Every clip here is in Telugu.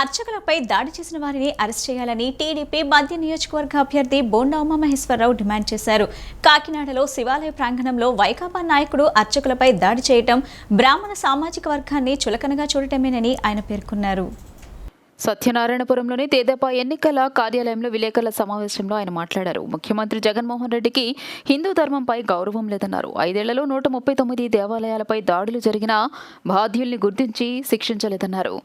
అర్చకులపై దాడి చేసిన వారిని అరెస్ట్ చేయాలని టీడీపీ మధ్య నియోజకవర్గ అభ్యర్థి బోండా ఉమామహేశ్వరరావు డిమాండ్ చేశారు. కాకినాడలో శివాలయ ప్రాంగణంలో వైకాపా నాయకుడు అర్చకులపై దాడి చేయటం బ్రాహ్మణ సామాజిక వర్గాన్ని చులకనగా చూడటమేనని ఆయన పేర్కొన్నారు. సత్యనారాయణపురంలోని తేదపా ఎన్నికల కార్యాలయంలో విలేకరుల సమావేశంలో ఆయన మాట్లాడారు. ముఖ్యమంత్రి జగన్మోహన్ రెడ్డికి హిందూ ధర్మంపై గౌరవం లేదన్నారు. ఐదేళ్ళలో నూట ముప్పై తొమ్మిది దేవాలయాలపై దాడులు జరిగిన బాధ్యుల్ని గుర్తించి శిక్షించలేదన్నారు.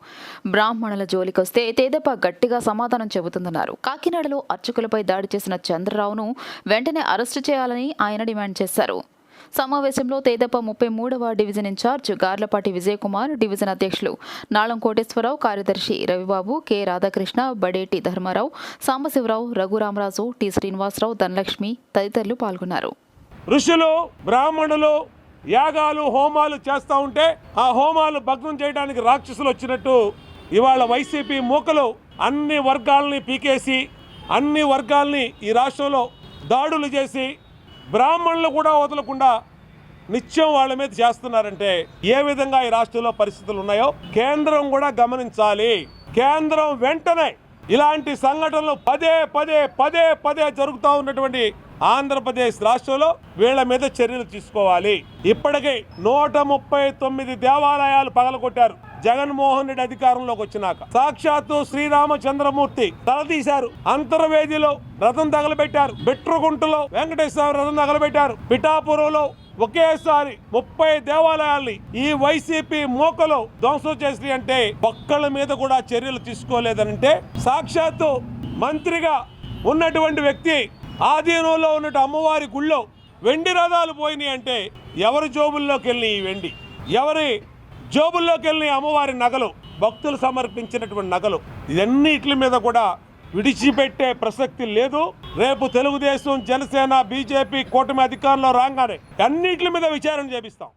బ్రాహ్మణుల జోలికొస్తే తేదపా గట్టిగా సమాధానం చెబుతుందన్నారు. కాకినాడలో అర్చకులపై దాడి చేసిన చంద్రరావును వెంటనే అరెస్టు చేయాలని ఆయన డిమాండ్ చేశారు. సమావేశంలో తేదప ముప్పై మూడవ division in-charge Garlapati Vijayakumar division అధ్యక్షులు నాళం కోటేశ్వరరావు కార్యదర్శి రవిబాబు కె రాధాకృష్ణ బడేటి ధర్మారావు సాంబశివరావు రఘురామరాజు టి శ్రీనివాసరావు ధనలక్ష్మి తదితరులు పాల్గొన్నారు. ఋషులు బ్రాహ్మణులు యాగాలు హోమాలు చేస్తూ ఉంటే ఆ హోమాలు భగ్నం చేయడానికి రాక్షసులు వచ్చినట్టు ఇవాళ వైసీపీ మూకలు అన్ని వర్గాలని పీకేసి అన్ని వర్గాల్ని ఈ రాష్ట్రంలో దాడులు చేసి బ్రాహ్మణులు కూడా వదలకుండా నిత్యం వాళ్ళ మీద చేస్తున్నారంటే ఏ విధంగా ఈ రాష్ట్రంలో పరిస్థితులు ఉన్నాయో కేంద్రం కూడా గమనించాలి. కేంద్రం వెంటనే ఇలాంటి సంఘటనలు పదే పదే పదే పదే జరుగుతూ ఉన్నటువంటి ఆంధ్రప్రదేశ్ రాష్ట్రంలో వీళ్ళ మీద చర్యలు తీసుకోవాలి. ఇప్పటికే నూట ముప్పై తొమ్మిది దేవాలయాలు పగలగొట్టారు. జగన్మోహన్ రెడ్డి అధికారంలోకి వచ్చినాక. సాక్షాత్తు శ్రీరామచంద్రమూర్తి తలదీశారు. అంతర్వేదిలో రథం తగలబెట్టారు. బిట్రగుంటలో వెంకటేశ్వర రథం తగలబెట్టారు. పిఠాపురంలో ఒకేసారి ముప్పై దేవాలయాల్ని ఈ వైసీపీ మోకలు ధ్వంసం చేసి అంటే ఒక్కళ్ళ మీద కూడా చర్యలు తీసుకోలేదనంటే సాక్షాత్తు మంత్రిగా ఉన్నటువంటి వ్యక్తి ఆధీనంలో ఉన్నట్టు అమ్మవారి గుళ్ళో వెండి రథాలు పోయినాయి అంటే ఎవరి జోబుల్లోకి వెళ్ళి ఈ వెండి? ఎవరి జోబుల్లోకి వెళ్ళి అమ్మవారి నగలు? భక్తులు సమర్పించినటువంటి నగలు? ఇవన్నిటి మీద కూడా విడిచిపెట్టే ప్రసక్తి లేదు. రేపు తెలుగుదేశం జనసేన బీజేపీ కూటమి అధికారంలో రాగానే అన్నిటి మీద విచారణ చేపిస్తాం.